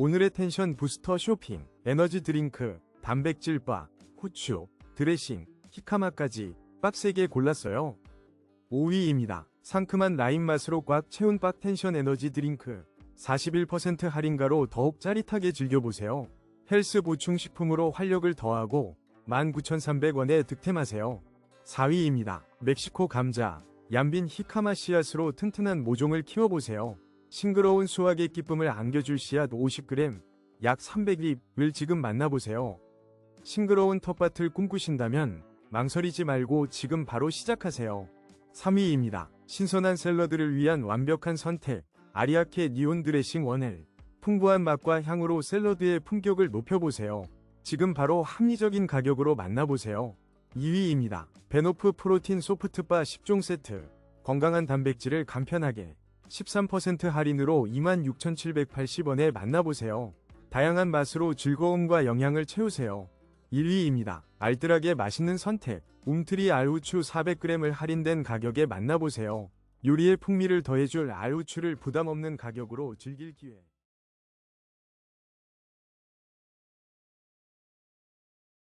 오늘의 텐션 부스터 쇼핑, 에너지 드링크, 단백질 바, 후추, 드레싱, 히카마까지 빡세게 골랐어요. 5위입니다. 상큼한 라임 맛으로 꽉 채운 빡 텐션 에너지 드링크. 41% 할인가로 더욱 짜릿하게 즐겨보세요. 헬스 보충 식품으로 활력을 더하고 19,300원에 득템하세요. 4위입니다. 멕시코 감자, 얌빈 히카마 씨앗으로 튼튼한 모종을 키워보세요. 싱그러운 수확의 기쁨을 안겨줄 씨앗 50g, 약 300립을 지금 만나보세요. 싱그러운 텃밭을 꿈꾸신다면 망설이지 말고 지금 바로 시작하세요. 3위입니다. 신선한 샐러드를 위한 완벽한 선택, 아리아케 니온 드레싱 원엘. 풍부한 맛과 향으로 샐러드의 품격을 높여보세요. 지금 바로 합리적인 가격으로 만나보세요. 2위입니다. 베노프 프로틴 소프트바 10종 세트. 건강한 단백질을 간편하게 13% 할인으로 26,780원에 만나보세요. 다양한 맛으로 즐거움과 영양을 채우세요. 1위입니다. 알뜰하게 맛있는 선택. 움트리 알후추 400g을 할인된 가격에 만나보세요. 요리의 풍미를 더해줄 알후추를 부담 없는 가격으로 즐길 기회.